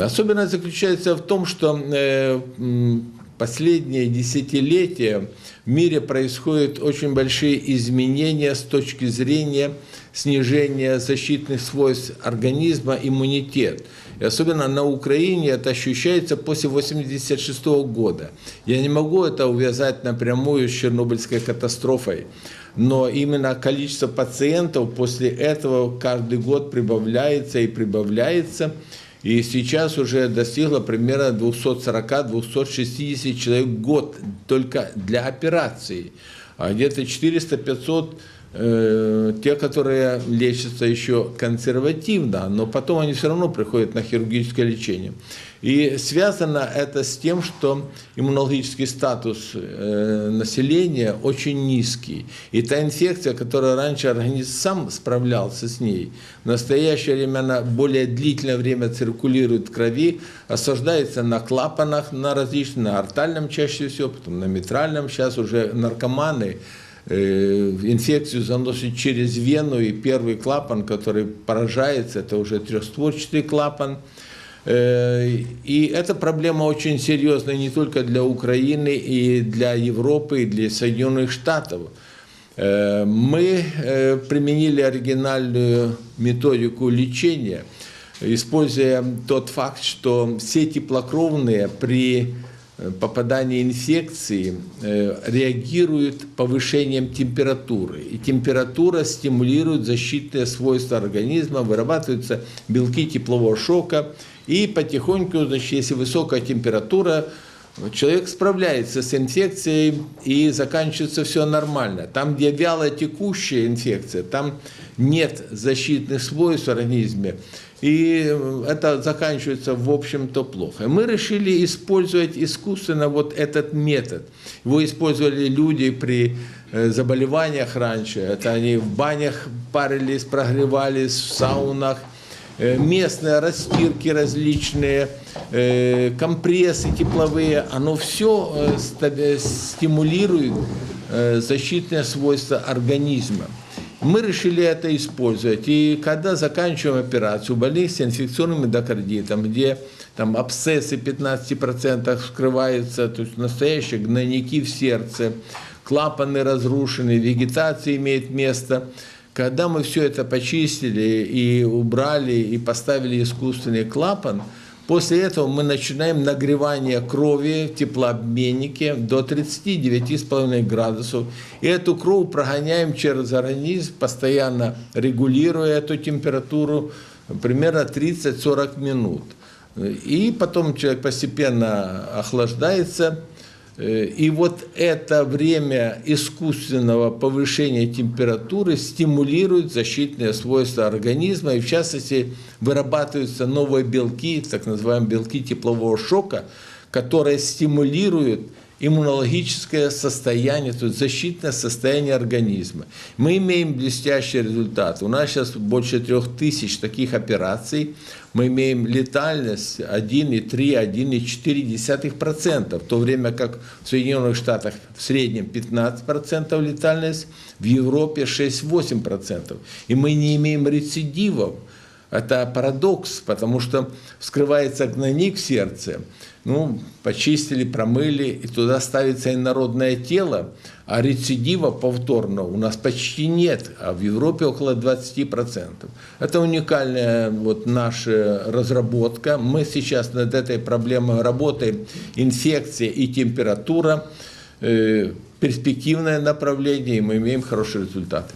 Особенность заключается в том, что э, последние десятилетия в мире происходят очень большие изменения с точки зрения снижения защитных свойств организма, иммунитет. И особенно на Украине это ощущается после 1986 года. Я не могу это увязать напрямую с Чернобыльской катастрофой, но именно количество пациентов после этого каждый год прибавляется и прибавляется. И сейчас уже достигло примерно 240-260 человек в год только для операции. А где-то 400-500 э, те, которые лечатся еще консервативно, но потом они все равно приходят на хирургическое лечение. И связано это с тем, что иммунологический статус э, населения очень низкий. И та инфекция, которая раньше организм сам справлялся с ней, в настоящее время она более длительное время циркулирует в крови, осаждается на клапанах, на различных, на артальном чаще всего, потом на митральном, сейчас уже наркоманы, э, инфекцию заносит через вену, и первый клапан, который поражается, это уже трехстворчатый клапан. Э, И эта проблема очень серьезная не только для Украины, и для Европы, и для Соединенных Штатов. Э, Мы э, применили оригинальную методику лечения, используя тот факт, что все теплокровные при э, попадании инфекции э, реагируют повышением температуры. И температура стимулирует защитные свойства организма, вырабатываются белки теплового шока, и потихоньку, значит, если высокая температура, человек справляется с инфекцией и заканчивается все нормально. Там, где вяло текущая инфекция, там нет защитных свойств в организме, и это заканчивается, в общем-то, плохо. Мы решили использовать искусственно вот этот метод. Его использовали люди при э, заболеваниях раньше. Это они в банях парились, прогревались, в саунах, э, местные растирки различные, э, компрессы тепловые, оно все стимулирует э, защитные свойства организма. Мы решили это использовать. И когда заканчиваем операцию, больных с инфекционным эндокардитом, где там абсцессы 15% вскрываются, то есть настоящие гнойники в сердце, клапаны разрушены, вегетация имеет место – когда мы все это почистили и убрали, и поставили искусственный клапан, после этого мы начинаем нагревание крови в теплообменнике до 39,5 градусов. И эту кровь прогоняем через организм, постоянно регулируя эту температуру примерно 30-40 минут. И потом человек постепенно охлаждается, и вот это время искусственного повышения температуры стимулирует защитные свойства организма, и в частности вырабатываются новые белки, так называемые белки теплового шока, которые стимулируют иммунологическое состояние, то есть защитное состояние организма. Мы имеем блестящий результат. У нас сейчас больше трех тысяч таких операций. Мы имеем летальность 1,3-1,4%, в то время как в Соединенных Штатах в среднем 15% летальность, в Европе 6-8%. И мы не имеем рецидивов. Это парадокс, потому что вскрывается гнойник в сердце, ну, почистили, промыли, и туда ставится инородное тело, а рецидива повторно у нас почти нет, а в Европе около 20%. Это уникальная вот наша разработка. Мы сейчас над этой проблемой работаем. Инфекция и температура, э, перспективное направление, и мы имеем хорошие результаты.